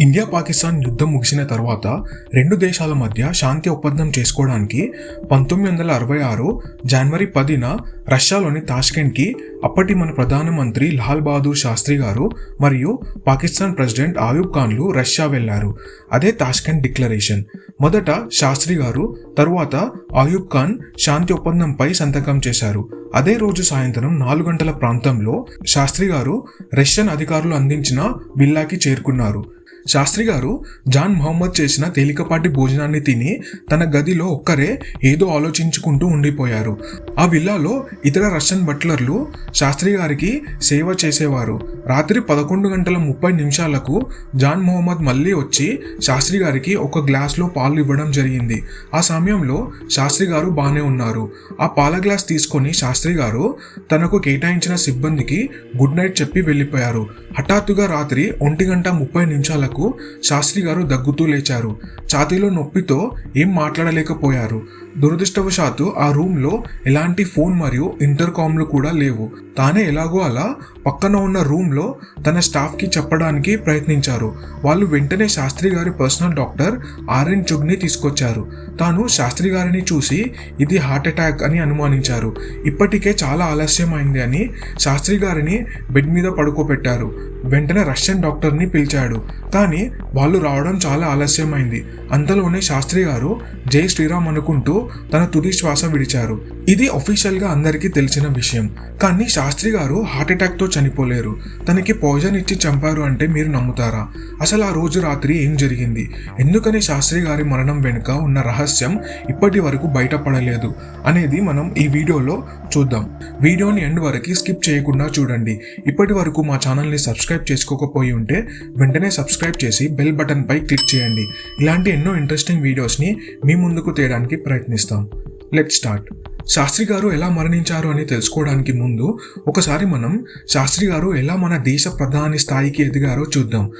India Pakistan యుద్ధం ముగిసిన తర్వాత రెండు దేశాల మధ్య శాంతి ఒప్పందం చేసుకోవడానికి పంతొమ్మిది వందల అరవై ఆరు జనవరి పదిన రష్యాలోని తాష్కెంట్కి అప్పటి మన ప్రధానమంత్రి లాల్ బహదూర్ శాస్త్రి గారు మరియు పాకిస్తాన్ ప్రెసిడెంట్ ఆయూబ్ ఖాన్లు రష్యా వెళ్ళారు అదే తాష్కెంట్ డిక్లరేషన్. మొదట శాస్త్రి గారు తరువాత ఆయూబ్ ఖాన్ శాంతి ఒప్పందంపై సంతకం చేశారు. అదే రోజు సాయంత్రం నాలుగు గంటల ప్రాంతంలో శాస్త్రి గారు రష్యన్ అధికారులు అందించిన విల్లాకి చేరుకున్నారు. శాస్త్రి గారు జాన్ మహమ్మద్ చేసిన తేలికపాటి భోజనాన్ని తిని తన గదిలో ఒక్కరే ఏదో ఆలోచించుకుంటూ ఉండిపోయారు. ఆ విల్లాలో ఇతర రష్యన్ బట్లర్లు శాస్త్రి గారికి సేవ చేసేవారు. రాత్రి పదకొండు గంటల ముప్పై నిమిషాలకు జాన్ మొహమ్మద్ మళ్ళీ వచ్చి శాస్త్రి గారికి ఒక గ్లాస్లో పాలు ఇవ్వడం జరిగింది. ఆ సమయంలో శాస్త్రి గారు బాగానే ఉన్నారు. ఆ పాల గ్లాస్ తీసుకొని శాస్త్రి గారు తనకు కేటాయించిన సిబ్బందికి గుడ్ నైట్ చెప్పి వెళ్ళిపోయారు. హఠాత్తుగా రాత్రి ఒంటి గంట ముప్పై నిమిషాలకు శాస్త్రి గారు దగ్గుతూ లేచారు. ఛాతీలో నొప్పితో ఏం మాట్లాడలేకపోయారు. దురదృష్టవశాత్తు ఆ రూమ్లో ఎలా ఎలాంటి ఫోన్ మరియు ఇంటర్కామ్లు కూడా లేవు. తానే ఎలాగో అలా పక్కన ఉన్న రూమ్లో తన స్టాఫ్కి చెప్పడానికి ప్రయత్నించారు. వాళ్ళు వెంటనే శాస్త్రి గారి పర్సనల్ డాక్టర్ ఆర్ఎన్ చుగ్ని తీసుకొచ్చారు. తాను శాస్త్రి గారిని చూసి ఇది హార్ట్ అటాక్ అని అనుమానించారు. ఇప్పటికే చాలా ఆలస్యం అయింది అని శాస్త్రి గారిని బెడ్ మీద పడుకోబెట్టారు. వెంటనే రష్యన్ డాక్టర్ని పిలిచాడు. కానీ వాళ్ళు రావడం చాలా ఆలస్యమైంది. అంతలోనే శాస్త్రి గారు జై శ్రీరామ్ అనుకుంటూ తన తుది శ్వాస విడిచారు. ఇది అఫీషియల్గా అందరికీ తెలిసిన విషయం. కానీ శాస్త్రి గారు హార్ట్ అటాక్తో చనిపోలేరు. తనకి పాయిజన్ ఇచ్చి చంపారు అంటే మీరు నమ్ముతారా? అసలు ఆ రోజు రాత్రి ఏం జరిగింది? ఎందుకని శాస్త్రి గారి మరణం వెనుక ఉన్న రహస్యం ఇప్పటి వరకు బయటపడలేదు అనేది మనం ఈ వీడియోలో చూద్దాం. వీడియోని ఎండ్ వరకు స్కిప్ చేయకుండా చూడండి. ఇప్పటి వరకు మా ఛానల్ని సబ్స్క్రైబ్ చేసుకోకపోయి ఉంటే వెంటనే సబ్స్క్రైబ్ చేసి బెల్ బటన్ పై క్లిక్ చేయండి. ఇలాంటి ఎన్నో ఇంట్రెస్టింగ్ వీడియోస్ని మీ ముందుకు తేయడానికి ప్రయత్నిస్తాం. లెట్ స్టార్ట్ శాస్త్రి గారు ఎలా మరణించారు అని తెలుసుకోవడానికి ముందు ఒకసారి మనం శాస్త్రి గారు ఎలా మన దేశ ప్రధాని స్థాయికి ఎదిగారో చూద్దాం.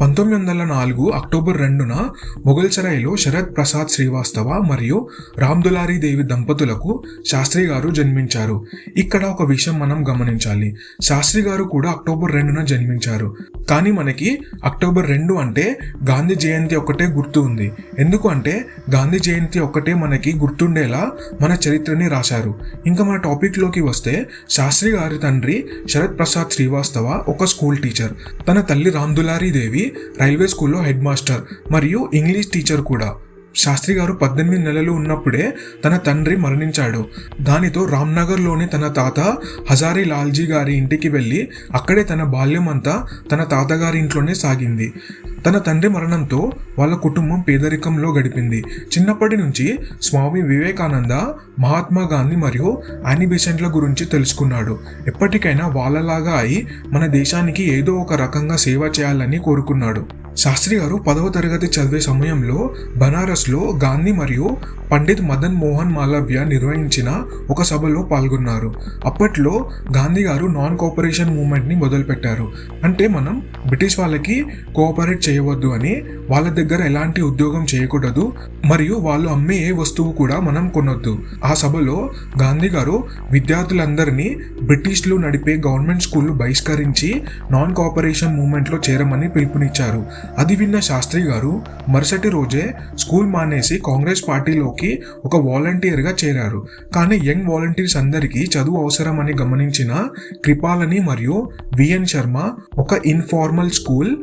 పంతొమ్మిది వందల నాలుగు అక్టోబర్ రెండున మొఘల్సరాయ్లో శరత్ ప్రసాద్ శ్రీవాస్తవ మరియు రామ్దులారీ దేవి దంపతులకు శాస్త్రి గారు జన్మించారు. ఇక్కడ ఒక విషయం మనం గమనించాలి. శాస్త్రి గారు కూడా అక్టోబర్ రెండున జన్మించారు. కానీ మనకి అక్టోబర్ రెండు అంటే గాంధీ జయంతి ఒకటే గుర్తు ఉంది. ఎందుకు అంటే గాంధీ జయంతి ఒకటే మనకి గుర్తుండేలా మన చరిత్రని రాశారు. ఇంకా మన టాపిక్లోకి వస్తే శాస్త్రి గారి తండ్రి శరత్ ప్రసాద్ శ్రీవాస్తవ ఒక స్కూల్ టీచర్. తన తల్లి రామ్దులారీ దేవి రైల్వే స్కూల్లో హెడ్ మాస్టర్ మరియు ఇంగ్లీష్ టీచర్ కూడా. శాస్త్రి గారు పద్దెనిమిది నెలలు ఉన్నప్పుడే తన తండ్రి మరణించాడు. దానితో రామ్నగర్లోని తన తాత హజారీ లాల్జీ గారి ఇంటికి వెళ్ళి అక్కడే తన బాల్యం అంతా తన తాతగారి ఇంట్లోనే సాగింది. తన తండ్రి మరణంతో వాళ్ళ కుటుంబం పేదరికంలో గడిపింది. చిన్నప్పటి నుంచి స్వామి వివేకానంద మహాత్మా గాంధీ మరియు యానిబేషన్ల గురించి తెలుసుకున్నాడు. ఎప్పటికైనా వాళ్ళలాగా అయి మన దేశానికి ఏదో ఒక రకంగా సేవ చేయాలని కోరుకున్నాడు. శాస్త్రి గారు పదవ తరగతి చదివే సమయంలో బనారస్లో గాంధీ మరియు పండిత్ మదన్ మోహన్ మాలవ్య నిర్వహించిన ఒక సభలో పాల్గొన్నారు. అప్పట్లో గాంధీ గారు నాన్ కోఆపరేషన్ మూమెంట్ని మొదలుపెట్టారు. అంటే మనం బ్రిటిష్ వాళ్ళకి కోఆపరేట్ చేయవద్దు అని వాళ్ళ దగ్గర ఎలాంటి ఉద్యోగం చేయకూడదు మరియు వాళ్ళు అమ్మే ఏ వస్తువు కూడా మనం కొనొద్దు. ఆ సభలో గాంధీ గారు విద్యార్థులందరినీ బ్రిటిష్లు నడిపే గవర్నమెంట్ స్కూళ్ళు బహిష్కరించి నాన్ కోఆపరేషన్ మూమెంట్లో చేరమని పిలుపునిచ్చారు. అది విన్న శాస్త్రి గారు మరుసటి రోజే స్కూల్ మానేసి కాంగ్రెస్ పార్టీలోకి ఒక వాలంటీర్గా చేరారు. కానీ యంగ్ వాలంటీర్స్ అందరికీ చదువు అవసరమని గమనించిన కృపాలని మరియు విఎన్ శర్మ ఒక ఇన్ఫార్మల్ స్కూల్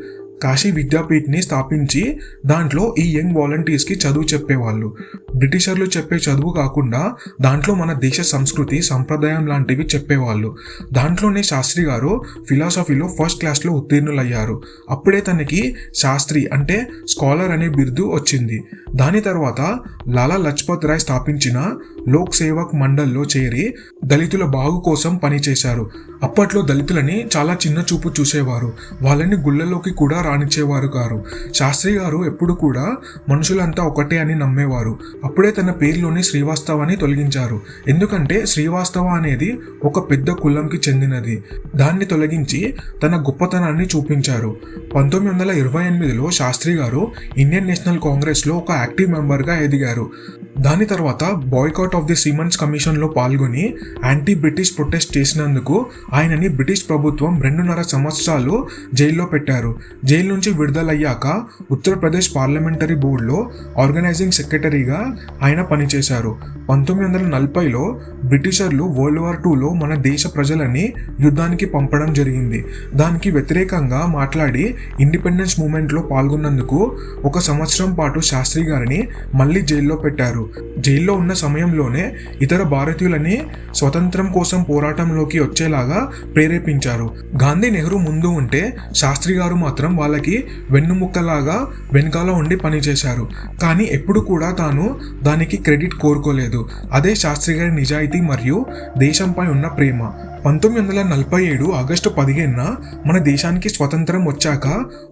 కాశీ విద్యాపీఠ్ని స్థాపించి దాంట్లో ఈ యంగ్ వాలంటీర్స్కి చదువు చెప్పేవాళ్ళు. బ్రిటిషర్లు చెప్పే చదువు కాకుండా దాంట్లో మన దేశ సంస్కృతి సంప్రదాయం లాంటివి చెప్పేవాళ్ళు. దాంట్లోనే శాస్త్రి గారు ఫిలాసఫీలో ఫస్ట్ క్లాస్లో ఉత్తీర్ణులయ్యారు. అప్పుడే తనకి శాస్త్రి అంటే స్కాలర్ అనే బిరుదు వచ్చింది. దాని తర్వాత లాలా లజ్పత్ రాయ్ స్థాపించిన లోక్ సేవక్ మండల్లో చేరి దళితుల బాగు కోసం పనిచేశారు అప్పట్లో దళితులని చాలా చిన్న చూపు చూసేవారు. వాళ్ళని గుళ్ళలోకి కూడా రాణించేవారు కారు శాస్త్రి గారు ఎప్పుడు కూడా మనుషులంతా ఒకటే అని నమ్మేవారు. అప్పుడే తన పేరులోని శ్రీవాస్తవ అని తొలగించారు. ఎందుకంటే శ్రీవాస్తవ అనేది ఒక పెద్ద కులంకి చెందినది. దాన్ని తొలగించి తన గొప్పతనాన్ని చూపించారు. పంతొమ్మిది వందల ఇరవై ఎనిమిదిలో శాస్త్రి గారు ఇండియన్ నేషనల్ కాంగ్రెస్లో ఒక యాక్టివ్ మెంబర్గా ఎదిగారు. దాని తర్వాత బాయ్కాట్ ఆఫ్ ది సిమన్స్ కమిషన్లో పాల్గొని యాంటీ బ్రిటిష్ ప్రొటెస్ట్ చేసినందుకు ఆయనని బ్రిటిష్ ప్రభుత్వం రెండున్నర సంవత్సరాలు జైల్లో పెట్టారు. జైలు నుంచి విడుదలయ్యాక ఉత్తరప్రదేశ్ పార్లమెంటరీ బోర్డులో ఆర్గనైజింగ్ సెక్రటరీగా ఆయన పనిచేశారు. పంతొమ్మిది వందల నలభైలో బ్రిటిషర్లు వరల్డ్ వార్ టూలో మన దేశ ప్రజలని యుద్ధానికి పంపడం జరిగింది. దానికి వ్యతిరేకంగా మాట్లాడి ఇండిపెండెన్స్ మూమెంట్లో పాల్గొన్నందుకు ఒక సంవత్సరం పాటు శాస్త్రి గారిని మళ్ళీ జైల్లో పెట్టారు. జైల్లో ఉన్న సమయంలోనే ఇతర భారతీయులని స్వతంత్రం కోసం పోరాటంలోకి వచ్చేలాగా ప్రేరేపించారు. గాంధీ నెహ్రూ ముందు ఉంటే శాస్త్రి గారు మాత్రం వాళ్ళకి వెన్నుముక్కలాగా వెనకాల ఉండి పనిచేశారు. కానీ ఎప్పుడు కూడా తాను దానికి క్రెడిట్ కోరుకోలేదు. అదే శాస్త్రి గారి నిజాయితీ మరియు దేశంపై ఉన్న ప్రేమ. పంతొమ్మిది వందల నలభై ఏడు ఆగస్టు పదిహేనున మన దేశానికి స్వతంత్రం వచ్చాక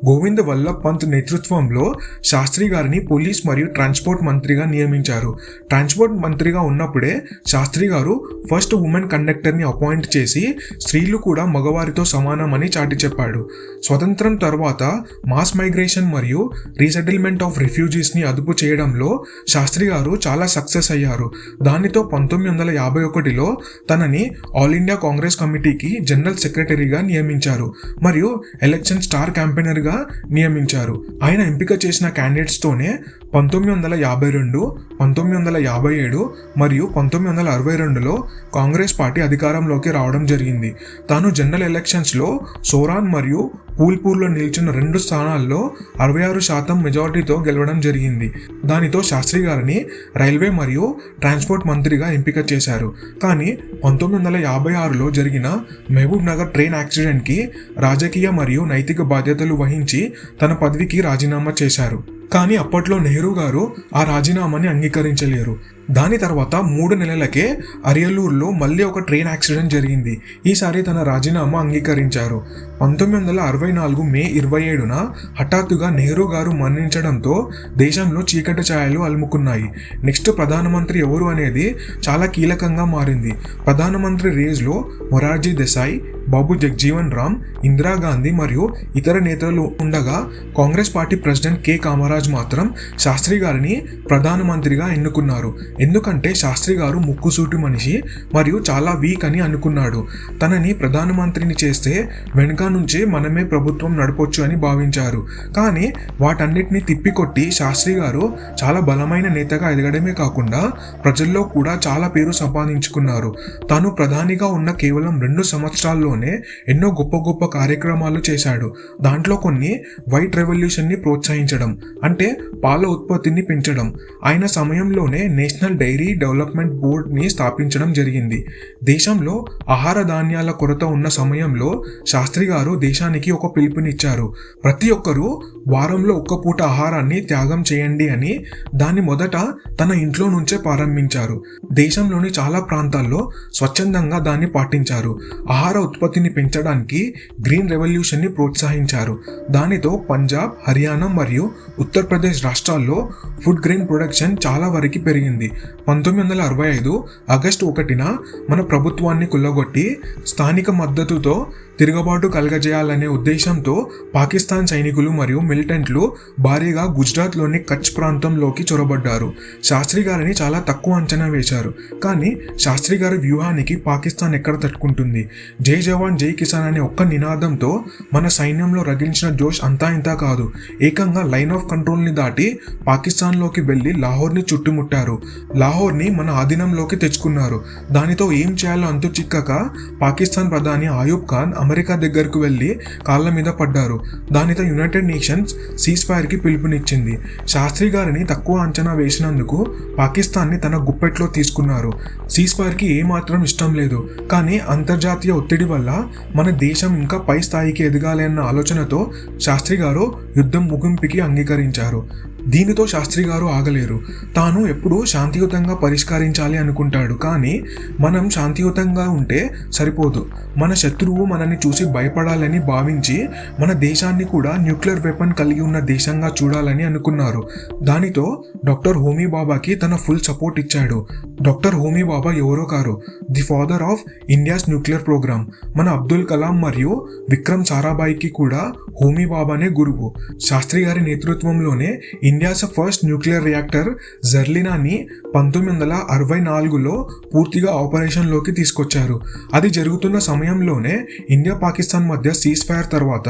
గోవింద్ వల్లభ్ పంత్ నేతృత్వంలో శాస్త్రి గారిని పోలీస్ మరియు ట్రాన్స్పోర్ట్ మంత్రిగా నియమించారు. ట్రాన్స్పోర్ట్ మంత్రిగా ఉన్నప్పుడే శాస్త్రి గారు ఫస్ట్ ఉమెన్ కండక్టర్ని అపాయింట్ చేసి స్త్రీలు కూడా మగవారితో సమానమని చాటి చెప్పాడు. స్వతంత్రం తర్వాత మాస్ మైగ్రేషన్ మరియు రీసెటిల్మెంట్ ఆఫ్ రిఫ్యూజీస్ని అదుపు చేయడంలో శాస్త్రి గారు చాలా సక్సెస్ అయ్యారు. దానితో పంతొమ్మిది వందల యాభై ఒకటిలో తనని ఆల్ ఇండియా కాంగ్రెస్ కాంగ్రెస్ కమిటీకి జనరల్ సెక్రటరీగా నియమించారు మరియు ఎలక్షన్ స్టార్ క్యాంపెయినర్గా నియమించారు. ఆయన ఎంపిక చేసిన క్యాండిడేట్స్తోనే పంతొమ్మిది వందల యాభై రెండు పంతొమ్మిది వందల యాభై ఏడు మరియు పంతొమ్మిది వందల అరవై రెండులో కాంగ్రెస్ పార్టీ అధికారంలోకి రావడం జరిగింది. తాను జనరల్ ఎలక్షన్స్లో సోరాన్ మరియు పూల్పూర్లో నిలిచిన రెండు స్థానాల్లో అరవై ఆరు శాతం మెజారిటీతో గెలవడం జరిగింది. దానితో శాస్త్రి గారిని రైల్వే మరియు ట్రాన్స్పోర్ట్ మంత్రిగా ఎంపిక చేశారు. కానీ పంతొమ్మిది వందల యాభై ఆరులో జరిగిన మహబూబ్ నగర్ ట్రైన్ యాక్సిడెంట్కి రాజకీయ మరియు నైతిక బాధ్యతలు వహించి తన పదవికి రాజీనామా చేశారు. కానీ అప్పట్లో నెహ్రూ గారు ఆ రాజీనామాని అంగీకరించలేరు. దాని తర్వాత మూడు నెలలకే అరియలూరులో మళ్ళీ ఒక ట్రైన్ యాక్సిడెంట్ జరిగింది. ఈసారి తన రాజీనామా అంగీకరించారు. పంతొమ్మిది వందల అరవై నాలుగు మే ఇరవై ఏడున హఠాత్తుగా నెహ్రూ గారు మరణించడంతో దేశంలో చీకటి ఛాయలు అలుముకున్నాయి. నెక్స్ట్ ప్రధానమంత్రి ఎవరు అనేది చాలా కీలకంగా మారింది. ప్రధానమంత్రి రేజ్లో మొరార్జీ దేశాయ్ బాబు జగ్జీవన్ రామ్ ఇందిరాగాంధీ మరియు ఇతర నేతలు ఉండగా Congress party president K. Kamaraj మాత్రం శాస్త్రి గారిని ప్రధానమంత్రిగా ఎన్నుకున్నారు. ఎందుకంటే శాస్త్రి గారు ముక్కుసూటి మనిషి మరియు చాలా వీక్ అని అనుకున్నాడు. తనని ప్రధానమంత్రిని చేస్తే వెనుక నుంచే మనమే ప్రభుత్వం నడపొచ్చు అని భావించారు. కానీ వాటన్నిటిని తిప్పికొట్టి శాస్త్రి గారు చాలా బలమైన నేతగా ఎదగడమే కాకుండా ప్రజల్లో కూడా చాలా పేరు సంపాదించుకున్నారు. తాను ప్రధానిగా ఉన్న కేవలం రెండు సంవత్సరాల్లోనే ఎన్నో గొప్ప గొప్ప కార్యక్రమాలు చేశాడు. దాంట్లో కొన్ని వైట్ రెవల్యూషన్ని ప్రోత్సహించడం అంటే పాల ఉత్పత్తిని పెంచడం. ఆయన సమయంలోనే నేషనల్ డైరీ డెవలప్మెంట్ బోర్డ్ని స్థాపించడం జరిగింది. దేశంలో ఆహార ధాన్యాల కొరత ఉన్న సమయంలో శాస్త్రి గారు దేశానికి ఒక పిలుపునిచ్చారు. ప్రతి ఒక్కరూ వారంలో ఒక్క పూట ఆహారాన్ని త్యాగం చేయండి అని దాన్ని మొదట తన ఇంట్లో నుంచే ప్రారంభించారు. దేశంలోని చాలా ప్రాంతాల్లో స్వచ్ఛందంగా దాన్ని పాటించారు. ఆహార ఉత్పత్తిని పెంచడానికి గ్రీన్ రెవల్యూషన్ని ప్రోత్సహించారు. దానితో పంజాబ్ హర్యానా మరియు ఉత్తరప్రదేశ్ రాష్ట్రాల్లో ఫుడ్ గ్రెయిన్ ప్రొడక్షన్ చాలా వరకు పెరిగింది. పంతొమ్మిది వందల అరవై ఐదు ఆగస్టు ఒకటిన మన ప్రభుత్వాన్ని కుల్లగొట్టి స్థానిక మద్దతుతో తిరుగుబాటు కలగజేయాలనే ఉద్దేశంతో పాకిస్తాన్ సైనికులు మరియు మిలిటెంట్లు భారీగా గుజరాత్లోని కచ్ ప్రాంతంలోకి చొరబడ్డారు. శాస్త్రి గారిని చాలా తక్కువ అంచనా వేశారు. కానీ శాస్త్రి గారి వ్యూహానికి పాకిస్తాన్ ఎక్కడ తట్టుకుంటుంది? జై జవాన్ జై కిసాన్ అనే ఒక్క నినాదంతో మన సైన్యంలో రగిలించిన జోష్ అంతా ఇంతా కాదు. ఏకంగా లైన్ ఆఫ్ కంట్రోల్ని దాటి పాకిస్తాన్లోకి వెళ్ళి లాహోర్ని చుట్టుముట్టారు. లాహోర్ని మన ఆధీనంలోకి తెచ్చుకున్నారు. దానితో ఏం చేయాలో అంతు చిక్కక పాకిస్తాన్ ప్రధాని ఆయూబ్ ఖాన్ అమెరికా దగ్గరకు వెళ్ళి కాళ్ళ మీద పడ్డారు. దానితో యునైటెడ్ నేషన్స్ సీజ్ ఫైర్కి పిలుపునిచ్చింది. శాస్త్రి గారిని తక్కువ అంచనా వేసినందుకు పాకిస్తాన్ని తన గుప్పెట్లో తీసుకున్నారు. సీజ్ ఫైర్కి ఏమాత్రం ఇష్టం లేదు. కానీ అంతర్జాతీయ ఒత్తిడి వల్ల మన దేశం ఇంకా పై స్థాయికి ఎదగాలి అన్న ఆలోచనతో శాస్త్రి గారు యుద్ధం ముగింపుకి అంగీకరించారు. దీనితో శాస్త్రి గారు ఆగలేరు. తాను ఎప్పుడూ శాంతియుతంగా పరిష్కరించాలి అనుకుంటాడు కానీ మనం శాంతియుతంగా ఉంటే సరిపోదు. మన శత్రువు మనల్ని చూసి భయపడాలని భావించి మన దేశాన్ని కూడా న్యూక్లియర్ వెపన్ కలిగి ఉన్న దేశంగా చూడాలని అనుకున్నారు. దానితో డాక్టర్ హోమీ బాబాకి తన ఫుల్ సపోర్ట్ ఇచ్చాడు. డాక్టర్ హోమీ బాబా ఎవరో car? The father of India's nuclear programme. మన అబ్దుల్ కలాం మరియు విక్రమ్ సారాభాయికి కూడా హోమీ బాబానే గురువు. శాస్త్రి గారి నేతృత్వంలోనే ఇండియాస్ ఫస్ట్ న్యూక్లియర్ రియాక్టర్ జర్లినాని పంతొమ్మిది వందల అరవై నాలుగులో పూర్తిగా ఆపరేషన్లోకి తీసుకొచ్చారు. అది జరుగుతున్న సమయంలోనే ఇండియా పాకిస్తాన్ మధ్య సీజ్ ఫైర్ తర్వాత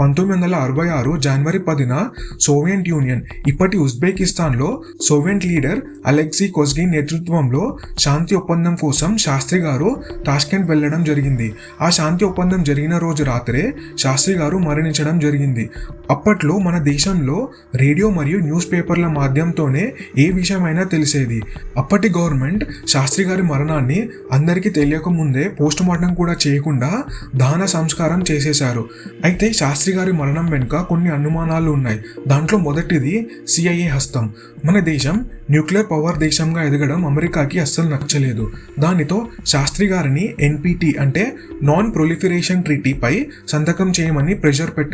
పంతొమ్మిది వందల అరవై ఆరు జనవరి పదిన సోవియట్ యూనియన్ ఇప్పటి ఉజ్బెకిస్తాన్లో సోవియట్ లీడర్ అలెక్సీ కొజ్గి నేతృత్వంలో శాంతి ఒప్పందం కోసం శాస్త్రి గారు తాష్కెంట్ వెళ్ళడం జరిగింది. ఆ శాంతి ఒప్పందం జరిగిన రోజు రాత్రే శాస్త్రి గారు మరణించారు ప్రచురించడం జరిగింది. అప్పట్లో మన దేశంలో రేడియో మరియు న్యూస్ పేపర్ల మాధ్యమంతోనే ఏ విషయమైనా తెలిసేది. అప్పటి గవర్నమెంట్ శాస్త్రి గారి మరణాన్ని అందరికీ తెలియకముందే పోస్ట్ మార్టం కూడా చేయకుండా దాన సంస్కారం చేసేశారు. అయితే శాస్త్రి గారి మరణం వెనుక కొన్ని అనుమానాలు ఉన్నాయి. దాంట్లో మొదటిది సిఐఏ హస్తం. మన దేశం న్యూక్లియర్ పవర్ దేశంగా ఎదగడం అమెరికాకి అస్సలు నచ్చలేదు. దానితో శాస్త్రి గారిని ఎన్పిటి అంటే నాన్ ప్రొలిఫిరేషన్ ట్రీటీపై సంతకం చేయమని ప్రెషర్ పెట్టారు.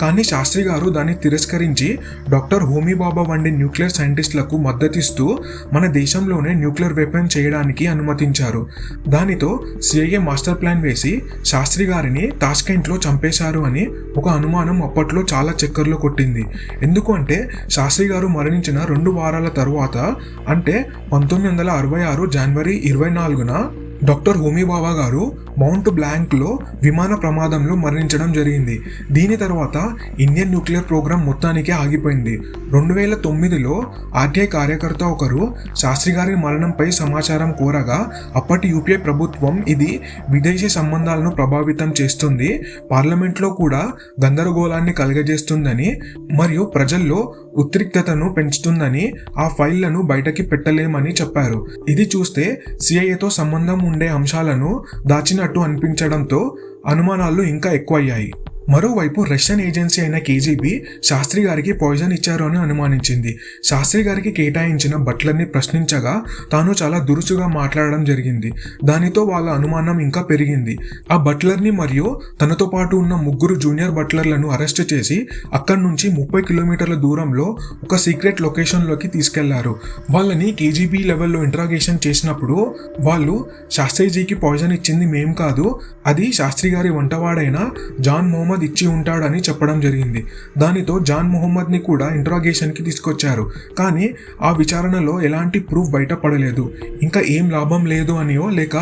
కానీ శాస్త్రి గారు దాన్ని తిరస్కరించి డాక్టర్ హోమీ బాబా వంటి న్యూక్లియర్ సైంటిస్టులకు మద్దతిస్తూ మన దేశంలోనే న్యూక్లియర్ వెపన్ చేయడానికి అనుమతించారు. దానితో సిఐఏ మాస్టర్ ప్లాన్ వేసి శాస్త్రి గారిని టాస్కెంట్లో చంపేశారు అని ఒక అనుమానం అప్పట్లో చాలా చక్కర్లు కొట్టింది. ఎందుకు అంటే శాస్త్రి గారు మరణించిన రెండు వారాల తరువాత అంటే పంతొమ్మిది వందల అరవై ఆరు జనవరి ఇరవై నాలుగున డాక్టర్ హోమీ బాబా గారు మౌంట్ బ్లాంక్లో విమాన ప్రమాదంలో మరణించడం జరిగింది. దీని తర్వాత ఇండియన్ న్యూక్లియర్ ప్రోగ్రాం మొత్తానికే ఆగిపోయింది. రెండు వేల తొమ్మిదిలో ఆర్టీఐ కార్యకర్త ఒకరు శాస్త్రి గారి మరణంపై సమాచారం కోరగా అప్పటి యూపీఐ ప్రభుత్వం ఇది విదేశీ సంబంధాలను ప్రభావితం చేస్తుంది పార్లమెంట్లో కూడా గందరగోళాన్ని కలుగజేస్తుందని మరియు ప్రజల్లో ఉద్రిక్తతను పెంచుతుందని ఆ ఫైళ్ళను బయటకి పెట్టలేమని చెప్పారు. ఇది చూస్తే సిఐఏతో సంబంధం ఉండే అంశాలను దాచినట్టు అనిపించడంతో అనుమానాలు ఇంకా ఎక్కువయ్యాయి. మరోవైపు రష్యన్ ఏజెన్సీ అయిన కేజీబీ శాస్త్రి గారికి పాయిజన్ ఇచ్చారు అని అనుమానించింది. శాస్త్రి గారికి కేటాయించిన బట్లర్ని ప్రశ్నించగా తాను చాలా దురుసుగా మాట్లాడడం జరిగింది. దానితో వాళ్ళ అనుమానం ఇంకా పెరిగింది. ఆ బట్లర్ని మరియు తనతో పాటు ఉన్న ముగ్గురు జూనియర్ బట్లర్లను అరెస్ట్ చేసి అక్కడి నుంచి ముప్పై కిలోమీటర్ల దూరంలో ఒక సీక్రెట్ లొకేషన్లోకి తీసుకెళ్ళారు. వాళ్ళని కేజీబీ లెవెల్లో ఇంట్రాగేషన్ చేసినప్పుడు వాళ్ళు శాస్త్రిజీకి పాయిజన్ ఇచ్చింది మేం కాదు అది శాస్త్రి గారి వంటవాడైన జాన్ మొహమ్మద్ ఇచ్చి ఉంటాడని చెప్పడం జరిగింది. దానితో జాన్ మొహమ్మద్ని కూడా ఇంట్రాగేషన్కి తీసుకొచ్చారు. కానీ ఆ విచారణలో ఎలాంటి ప్రూఫ్ బయటపడలేదు. ఇంకా ఏం లాభం లేదు అనియో లేక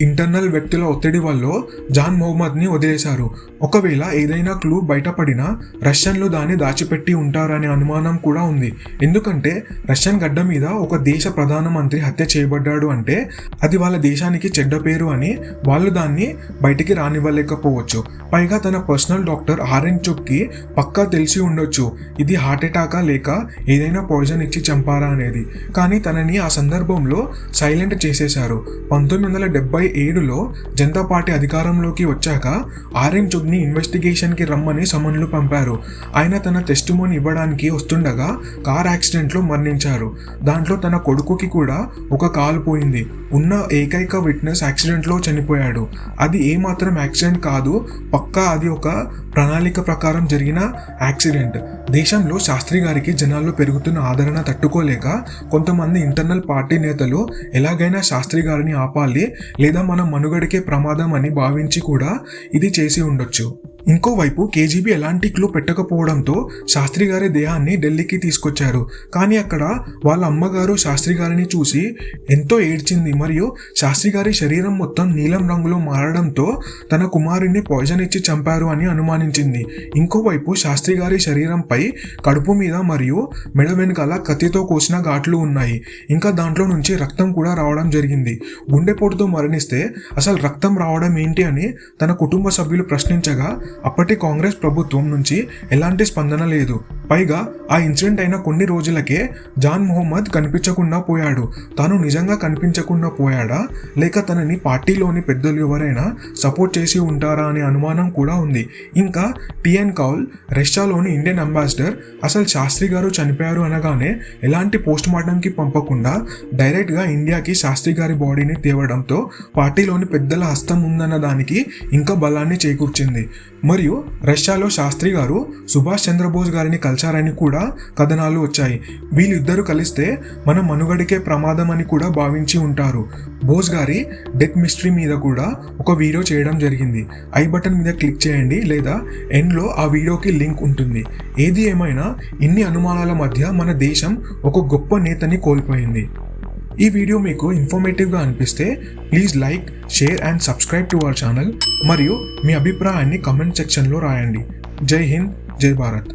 ఇంటర్నల్ వ్యక్తుల ఒత్తిడి వల్ల జాన్ మొహమ్మద్ని వదిలేశారు. ఒకవేళ ఏదైనా క్లూ బయటపడినా రష్యన్లు దాన్ని దాచిపెట్టి ఉంటారనే అనుమానం కూడా ఉంది. ఎందుకంటే రష్యన్ గడ్డ మీద ఒక దేశ ప్రధానమంత్రి హత్య చేయబడ్డాడు అంటే అది వాళ్ళ దేశానికి చెడ్డ పేరు అని వాళ్ళు దాన్ని బయటికి రానివ్వలేకపోవచ్చు. పైగా తన పర్సనల్ డాక్టర్ ఆర్ఎన్ చుక్కి పక్కా తెలిసి ఉండొచ్చు. ఇది హార్ట్ అటాకా లేక ఏదైనా పాయిజన్ ఇచ్చి చంపారా అనేది. కానీ తనని ఆ సందర్భంలో సైలెంట్ చేసేశారు. పంతొమ్మిది వందల డెబ్బై ఏడులో జనతా పార్టీ అధికారంలోకి వచ్చాక ఆర్ఎం చుగ్ని ఇన్వెస్టిగేషన్కి రమ్మని సమన్లు పంపారు. ఆయన తన టెస్టిమోని ఇవ్వడానికి వస్తుండగా కార్ యాక్సిడెంట్లో మరణించారు. దాంట్లో తన కొడుకుకి కూడా ఒక కాలు పోయింది. ఉన్న ఏకైక విట్నెస్ యాక్సిడెంట్లో చనిపోయాడు. అది ఏమాత్రం యాక్సిడెంట్ కాదు పక్కా అది ఒక ప్రణాళిక ప్రకారం జరిగిన యాక్సిడెంట్. దేశంలో శాస్త్రి గారికి జనాల్లో పెరుగుతున్న ఆదరణ తట్టుకోలేక కొంతమంది ఇంటర్నల్ పార్టీ నేతలు ఎలాగైనా శాస్త్రి గారిని ఆపాలి లేదా మన మనుగడకే ప్రమాదం అని భావించి కూడా ఇది చేసి ఉండొచ్చు. ఇంకోవైపు కేజీబీ ఎలాంటి క్లూ పెట్టకపోవడంతో శాస్త్రి గారి దేహాన్ని ఢిల్లీకి తీసుకొచ్చారు. కానీ అక్కడ వాళ్ళ అమ్మగారు శాస్త్రి గారిని చూసి ఎంతో ఏడ్చింది మరియు శాస్త్రి గారి శరీరం మొత్తం నీలం రంగులో మారడంతో తన కుమారుణ్ణి పాయిజన్ ఇచ్చి చంపారు అని అనుమానించింది. ఇంకోవైపు శాస్త్రి గారి శరీరంపై కడుపు మీద మరియు మెడ వెనకాల కత్తితో కోసిన ఘాట్లు ఉన్నాయి. ఇంకా దాంట్లో నుంచి రక్తం కూడా రావడం జరిగింది. గుండెపోటుతో మరణిస్తే అసలు రక్తం రావడం ఏంటి అని తన కుటుంబ సభ్యులు ప్రశ్నించగా అప్పటి కాంగ్రెస్ ప్రభుత్వం నుంచి ఎలాంటి స్పందన లేదు. పైగా ఆ ఇన్సిడెంట్ అయిన కొన్ని రోజులకే జాన్ మొహమ్మద్ కనిపించకుండా పోయాడు. తాను నిజంగా కనిపించకుండా పోయాడా? లేక తనని పార్టీలోని పెద్దలు ఎవరైనా సపోర్ట్ చేసి ఉంటారా అనే అనుమానం కూడా ఉంది. ఇంకా టిఎన్ కౌల్ రష్యాలోని ఇండియన్ అంబాసిడర్ అసలు శాస్త్రి గారు చనిపోయారు అనగానే ఎలాంటి పోస్ట్ మార్టంకి పంపకుండా డైరెక్ట్గా ఇండియాకి శాస్త్రి గారి బాడీని తేవడంతో పార్టీలోని పెద్దల హస్తం ఉందన్న దానికి ఇంకా బలాన్ని చేకూర్చింది. మరియు రష్యాలో శాస్త్రి గారు సుభాష్ చంద్రబోస్ గారిని కలిశారని కూడా కథనాలు వచ్చాయి. వీళ్ళిద్దరూ కలిస్తే మన మనుగడికే ప్రమాదం అని కూడా భావించి ఉంటారు. బోస్ గారి డెత్ మిస్టరీ మీద కూడా ఒక వీడియో చేయడం జరిగింది. ఐ బటన్ మీద క్లిక్ చేయండి లేదా ఎండ్లో ఆ వీడియోకి లింక్ ఉంటుంది. ఏది ఏమైనా ఇన్ని అనుమానాల మధ్య మన దేశం ఒక గొప్ప నేతని కోల్పోయింది. ఈ వీడియో మీకు ఇన్ఫర్మేటివ్గా అనిపిస్తే please like share and subscribe to our channel మరియు మీ అభిప్రాయాన్ని కమెంట్ సెక్షన్లో రాయండి. జై హింద్ జై భారత్.